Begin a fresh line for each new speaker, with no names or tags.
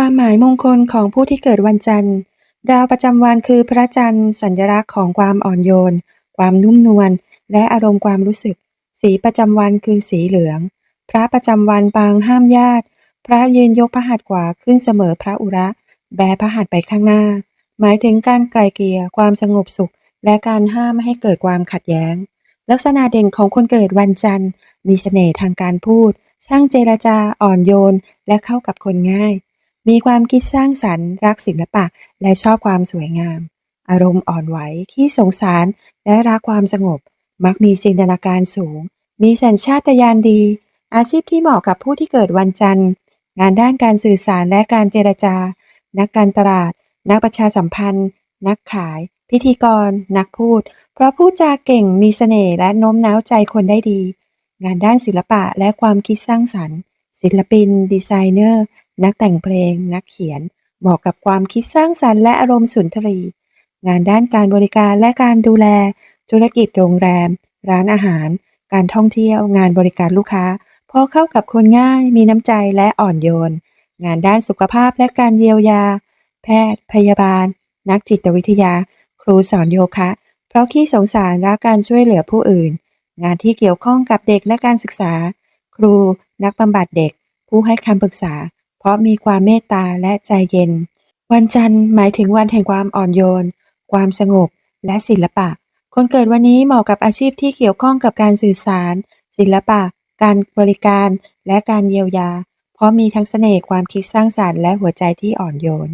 ความหมายมงคลของผู้ที่เกิดวันจันทร์ ดาวประจำวันคือพระจันทร์สัญลักษณ์ของความอ่อนโยน ความนุ่มนวล และอารมณ์ความรู้สึก สีประจำวันคือสีเหลือง พระประจำวันปางห้ามญาติ พระยืนยกพระหัตถ์ขวาขึ้นเสมอพระอุระ แบพระหัตถ์ไปข้างหน้า หมายถึงการไกลเกลี่ยความสงบสุข และการห้ามไม่ให้เกิดความขัดแย้ง ลักษณะเด่นของคนเกิดวันจันทร์ มีเสน่ห์ทางการพูด ช่างเจรจาอ่อนโยน และเข้ากับคนง่าย มีความคิดสร้างสรรค์ รักศิลปะ และชอบความสวยงาม อารมณ์อ่อนไหวขี้สงสาร และรักความสงบ มักมีจินตนาการสูง มีสัญชาตญาณดี อาชีพที่เหมาะกับผู้ที่เกิดวันจันทร์ งานด้านการสื่อสารและการเจรจา นักการตลาด นักประชาสัมพันธ์ นักขาย พิธีกร นักพูด เพราะพูดจาเก่งมีเสน่ห์และโน้มน้าวใจคนได้ดี งานด้านศิลปะและความคิดสร้างสรรค์ ศิลปิน ดีไซเนอร์ นักแต่งเพลง นักเขียน เหมาะกับความคิดสร้างสรรค์และอารมณ์สุนทรี งานด้านการบริการและการดูแล ธุรกิจโรงแรม ร้านอาหาร การท่องเที่ยว งานบริการลูกค้าพราะเข้ากับคนง่าย มีน้ำใจและอ่อนโยน งานด้านสุขภาพและการเยียวยา แพทย์ พยาบาล นักจิตวิทยา ครูสอนโยคะ เพราะขี้สงสารรักการช่วยเหลือผู้อื่น งานที่เกี่ยวข้องกับเด็กและการศึกษา ครู นักบำบัดเด็ก ผู้ให้คำปรึกษา ราะมีความเมตตาและใจเย็น วันจันทร์หมายถึงวันแห่งความอ่อนโยน ความสงบ และศิลปะ คนเกิดวันนี้เหมาะกับอาชีพที่เกี่ยวข้องกับการสื่อสาร ศิลปะ การบริการ และการเยียวยา เพราะมีทั้งเสน่ห์ความคิดสร้างสรรค์และหัวใจที่อ่อนโยน